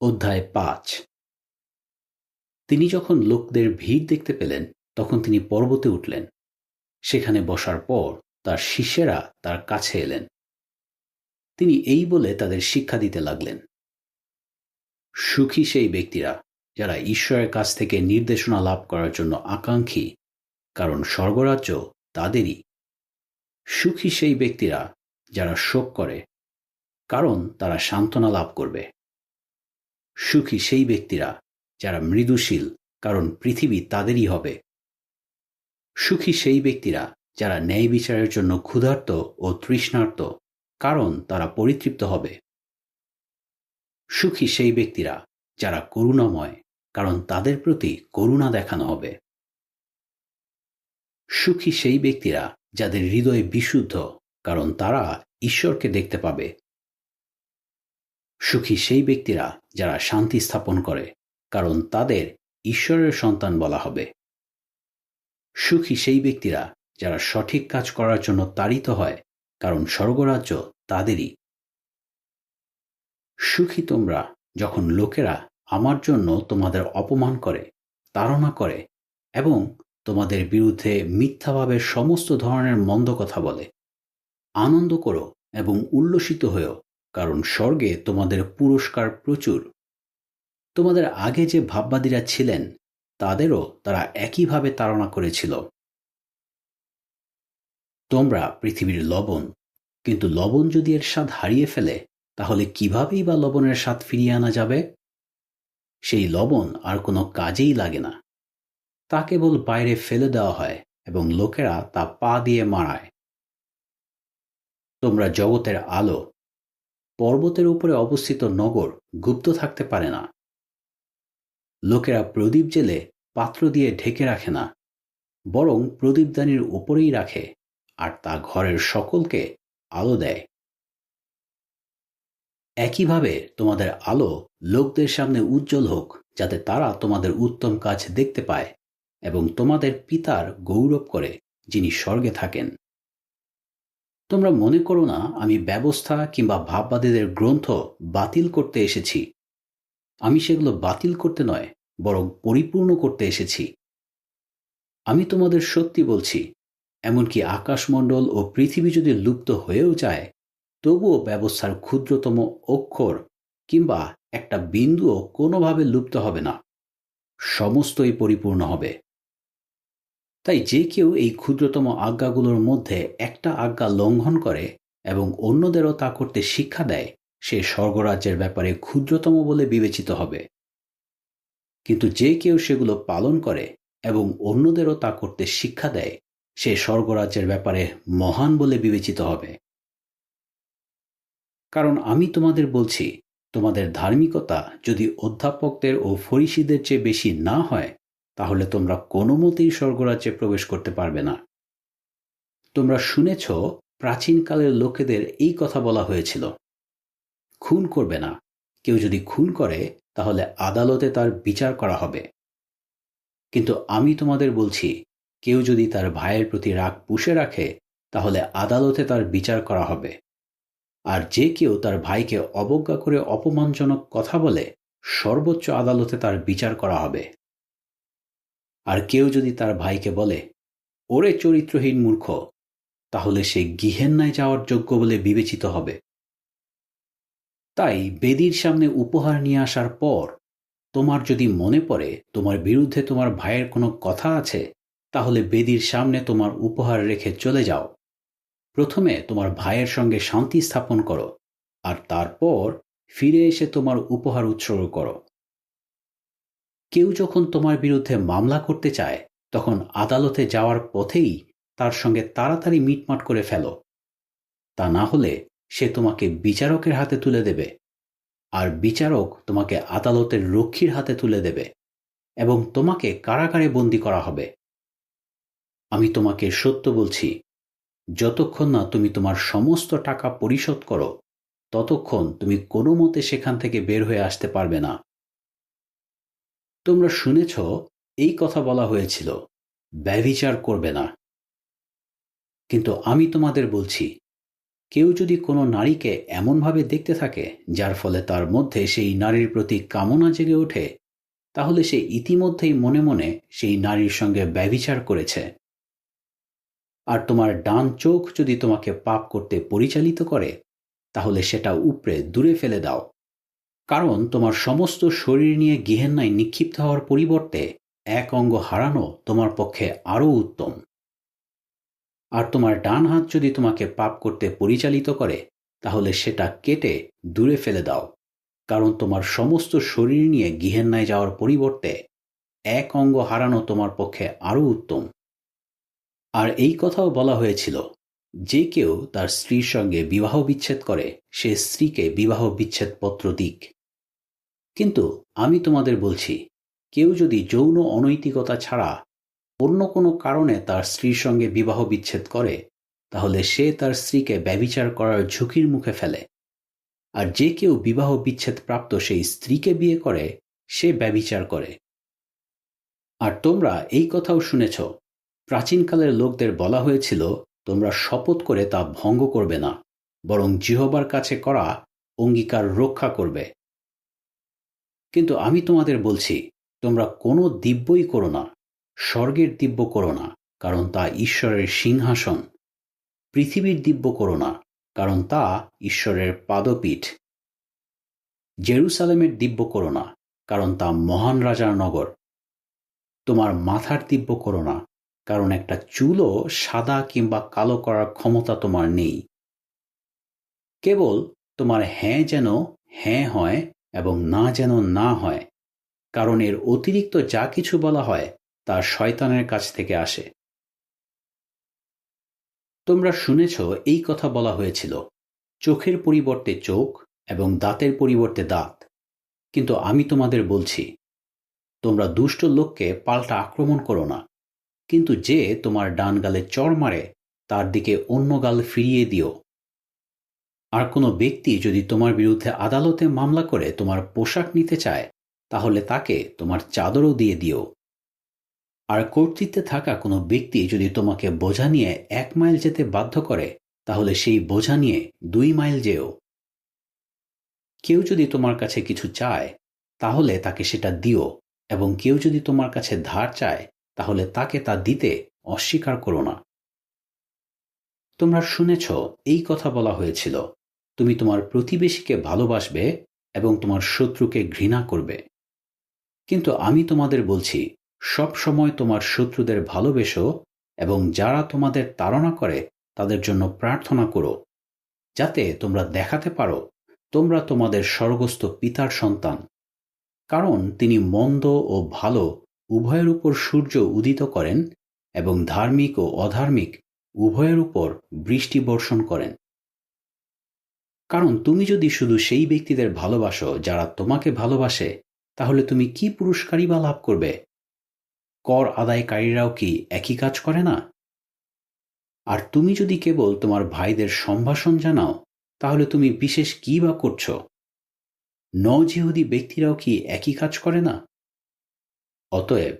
অধ্যায় পাঁচ। তিনি যখন লোকদের ভিড় দেখতে পেলেন, তখন তিনি পর্বতে উঠলেন। সেখানে বসার পর তার শিষ্যেরা তার কাছে এলেন। তিনি এই বলে তাদের শিক্ষা দিতে লাগলেন। সুখী সেই ব্যক্তিরা, যারা ঈশ্বরের কাছ থেকে নির্দেশনা লাভ করার জন্য আকাঙ্ক্ষী, কারণ স্বর্গরাজ্য তাদেরই। সুখী সেই ব্যক্তিরা যারা শোক করে, কারণ তারা সান্ত্বনা লাভ করবে। সুখী সেই ব্যক্তিরা যারা মৃদুশীল, কারণ পৃথিবী তাদেরই হবে। সুখী সেই ব্যক্তিরা যারা ন্যায় বিচারের জন্য ক্ষুধার্ত ও তৃষ্ণার্ত, কারণ তারা পরিতৃপ্ত হবে। সুখী সেই ব্যক্তিরা যারা করুণাময়, কারণ তাদের প্রতি করুণা দেখানো হবে। সুখী সেই ব্যক্তিরা যাদের হৃদয় বিশুদ্ধ, কারণ তারা ঈশ্বরকে দেখতে পাবে। সুখী সেই ব্যক্তিরা যারা শান্তি স্থাপন করে, কারণ তাদের ঈশ্বরের সন্তান বলা হবে। সুখী সেই ব্যক্তিরা যারা সঠিক কাজ করার জন্য তাড়িত হয়, কারণ স্বর্গরাজ্য তাদেরই। সুখী তোমরা যখন লোকেরা আমার জন্য তোমাদের অপমান করে, তাড়না করে এবং তোমাদের বিরুদ্ধে মিথ্যাভাবে সমস্ত ধরনের মন্দ কথা বলে, আনন্দ করো এবং উল্লসিত হয়েও কারণ স্বর্গে তোমাদের পুরস্কার প্রচুর। তোমাদের আগে যে ভাববাদীরা ছিলেন, তাদেরও তারা একইভাবে তাড়না করেছিল। তোমরা পৃথিবীর লবণ, কিন্তু লবণ যদি এর স্বাদ হারিয়ে ফেলে, তাহলে কিভাবেই বা লবণের স্বাদ ফিরিয়ে আনা যাবে? সেই লবণ আর কোনো কাজেই লাগে না। তা কেবল বাইরে ফেলে দেওয়া হয় এবং লোকেরা তা পা দিয়ে মারায়। তোমরা জগতের আলো পর্বতের উপরে অবস্থিত নগর গুপ্ত থাকতে পারে না। লোকেরা প্রদীপ জেলে পাত্র দিয়ে ঢেকে রাখে না, বরং প্রদীপদানির উপরেই রাখে আর তা ঘরের সকলকে আলো দেয়। একইভাবে তোমাদের আলো লোকদের সামনে উজ্জ্বল হোক, যাতে তারা তোমাদের উত্তম কাজ দেখতে পায় এবং তোমাদের পিতার গৌরব করে যিনি স্বর্গে থাকেন। তোমরা মনে করো না আমি ব্যবস্থা কিংবা ভাববাদীদের গ্রন্থ বাতিল করতে এসেছি। আমি সেগুলো বাতিল করতে নয়, বরং পরিপূর্ণ করতে এসেছি। আমি তোমাদের সত্যি বলছি, এমনকি আকাশমণ্ডল ও পৃথিবী যদি লুপ্ত হয়েও যায়, তবুও ব্যবস্থার ক্ষুদ্রতম অক্ষর কিংবা একটা বিন্দুও কোনোভাবে লুপ্ত হবে না। সমস্তই পরিপূর্ণ হবে। তাই যে কেউ এই ক্ষুদ্রতম আজ্ঞাগুলোর মধ্যে একটা আজ্ঞা লঙ্ঘন করে এবং অন্যদেরও তা করতে শিক্ষা দেয়, সে স্বর্গরাজ্যের ব্যাপারে ক্ষুদ্রতম বলে বিবেচিত হবে। কিন্তু যে কেউ সেগুলো পালন করে এবং অন্যদেরও তা করতে শিক্ষা দেয়, সে স্বর্গরাজ্যের ব্যাপারে মহান বলে বিবেচিত হবে। কারণ আমি তোমাদের বলছি, তোমাদের ধার্মিকতা যদি অধ্যাপকদের ও ফরিসিদের চেয়ে বেশি না হয় তাহলে তোমরা কোনো মতেই স্বর্গরাজ্যে প্রবেশ করতে পারবে না। তোমরা শুনেছ, প্রাচীনকালের লোকেদের এই কথা বলা হয়েছিল। খুন করবে না। কেউ যদি খুন করে, তাহলে আদালতে তার বিচার করা হবে। কিন্তু আমি তোমাদের বলছি, কেউ যদি তার ভাইয়ের প্রতি রাগ পুষে রাখে, তাহলে আদালতে তার বিচার করা হবে। আর যে কেউ তার ভাইকে অবজ্ঞা করে অপমানজনক কথা বলে, সর্বোচ্চ আদালতে তার বিচার করা হবে। আর কেউ যদি তার ভাইকে বলে, ওরে চরিত্রহীন মূর্খ, তাহলে সে গিহেন্নায় যাওয়ার যোগ্য বলে বিবেচিত হবে। তাই বেদির সামনে উপহার নিয়ে আসার পর তোমার যদি মনে পড়ে তোমার বিরুদ্ধে তোমার ভাইয়ের কোনো কথা আছে, তাহলে বেদির সামনে তোমার উপহার রেখে চলে যাও। প্রথমে তোমার ভাইয়ের সঙ্গে শান্তি স্থাপন করো আর তারপর ফিরে এসে তোমার উপহার উৎসর্গ করো। কেউ যখন তোমার বিরুদ্ধে মামলা করতে চায়, তখন আদালতে যাওয়ার পথেই তার সঙ্গে তাড়াতাড়ি মিটমাট করে ফেলো। তা না হলে সে তোমাকে বিচারকের হাতে তুলে দেবে আর বিচারক তোমাকে আদালতের রক্ষীর হাতে তুলে দেবে এবং তোমাকে কারাগারে বন্দি করা হবে। আমি তোমাকে সত্য বলছি, যতক্ষণ না তুমি তোমার সমস্ত টাকা পরিশোধ করো, ততক্ষণ তুমি কোনো মতে সেখান থেকে বের হয়ে আসতে পারবে না। তোমরা শুনেছ, এই কথা বলা হয়েছিল, ব্যভিচার করবে না। কিন্তু আমি তোমাদের বলছি, কেউ যদি কোনো নারীকে এমনভাবে দেখতে থাকে, যার ফলে তার মধ্যে সেই নারীর প্রতি কামনা জেগে ওঠে, তাহলে সে ইতিমধ্যেই মনে মনে সেই নারীর সঙ্গে ব্যভিচার করেছে। আর তোমার ডান চোখ যদি তোমাকে পাপ করতে পরিচালিত করে, তাহলে সেটা উপড়ে দূরে ফেলে দাও। কারণ তোমার সমস্ত শরীর নিয়ে গেহেন্নায় নিক্ষিপ্ত হওয়ার পরিবর্তে এক অঙ্গ হারানো তোমার পক্ষে আরও উত্তম। আর তোমার ডান হাত যদি তোমাকে পাপ করতে পরিচালিত করে, তাহলে সেটা কেটে দূরে ফেলে দাও, কারণ তোমার সমস্ত শরীর নিয়ে গিহেন্নায় যাওয়ার পরিবর্তে এক অঙ্গ হারানো তোমার পক্ষে আরও উত্তম। আর এই কথাও বলা হয়েছিল, যে কেউ তার স্ত্রীর সঙ্গে বিবাহ বিচ্ছেদ করে, সে স্ত্রীকে বিবাহ বিচ্ছেদ পত্র দিক। কিন্তু আমি তোমাদের বলছি, কেউ যদি যৌন অনৈতিকতা ছাড়া অন্য কোনো কারণে তার স্ত্রীর সঙ্গে বিবাহ বিচ্ছেদ করে, তাহলে সে তার স্ত্রীকে ব্যবিচার করার ঝুঁকির মুখে ফেলে। আর যে কেউ বিবাহ বিচ্ছেদ প্রাপ্ত সেই স্ত্রীকে বিয়ে করে, সে ব্যবিচার করে। আর তোমরা এই কথাও শুনেছ, প্রাচীনকালের লোকদের বলা হয়েছিল, তোমরা শপথ করে তা ভঙ্গ করবে না, বরং জিহবার কাছে করা অঙ্গীকার রক্ষা করবে। কিন্তু আমি তোমাদের বলছি, তোমরা কোনো দিব্যই করো না, স্বর্গের দিব্য করো না, কারণ তা ঈশ্বরের সিংহাসন। পৃথিবীর দিব্য করো না, কারণ তা ঈশ্বরের পাদপীঠ। জেরুসালেমের দিব্য করো না, কারণ তা মহান রাজার নগর। তোমার মাথার দিব্য করো না, কারণ একটা চুলও সাদা কিংবা কালো করার ক্ষমতা তোমার নেই। কেবল তোমার হ্যাঁ যেন হ্যাঁ হয় এবং না যেন না হয়, কারণ এর অতিরিক্ত যা কিছু বলা হয় তা শয়তানের কাছ থেকে আসে। তোমরা শুনেছ এই কথা বলা হয়েছিল, চোখের পরিবর্তে চোখ এবং দাঁতের পরিবর্তে দাঁত। কিন্তু আমি তোমাদের বলছি, তোমরা দুষ্ট লোককে পাল্টা আক্রমণ করো না, কিন্তু যে তোমার ডান গালে চড় মারে, তার দিকে অন্য গাল ফিরিয়ে দিও। আর কোনো ব্যক্তি যদি তোমার বিরুদ্ধে আদালতে মামলা করে তোমার পোশাক নিতে চায়, তাহলে তাকে তোমার চাদরও দিয়ে দিও। আর কর্তৃত্বে থাকা কোনো ব্যক্তি যদি তোমাকে বোঝা নিয়ে এক মাইল যেতে বাধ্য করে, তাহলে সেই বোঝা নিয়ে দুই মাইল যেও। কেউ যদি তোমার কাছে কিছু চায়, তাহলে তাকে সেটা দিও এবং কেউ যদি তোমার কাছে ধার চায়, তাহলে তাকে তা দিতে অস্বীকার করো না। তোমরা শুনেছ, এই কথা বলা হয়েছিল। তুমি তোমার প্রতিবেশীকে ভালোবাসবে এবং তোমার শত্রুকে ঘৃণা করবে। কিন্তু আমি তোমাদের বলছি, সব সময় তোমার শত্রুদের ভালোবেসো এবং যারা তোমাদের তাড়না করে তাদের জন্য প্রার্থনা করো, যাতে তোমরা দেখাতে পারো তোমরা তোমাদের স্বর্গস্থ পিতার সন্তান। কারণ তিনি মন্দ ও ভালো উভয়ের উপর সূর্য উদিত করেন এবং ধার্মিক ও অধার্মিক উভয়ের উপর বৃষ্টি বর্ষণ করেন। কারণ তুমি যদি শুধু সেই ব্যক্তিদের ভালোবাসো যারা তোমাকে ভালোবাসে, তাহলে তুমি কি পুরস্কারই বা লাভ করবে? কর আদায়কারীরাও কি একই কাজ করে না? আর তুমি যদি কেবল তোমার ভাইদের সম্ভাষণ জানাও, তাহলে তুমি বিশেষ কি বা করছ? নজিহুদি ব্যক্তিরাও কি একই কাজ করে না? অতএব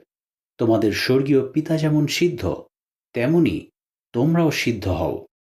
তোমাদের স্বর্গীয় পিতা যেমন সিদ্ধ, তেমনি তোমরাও সিদ্ধ হও।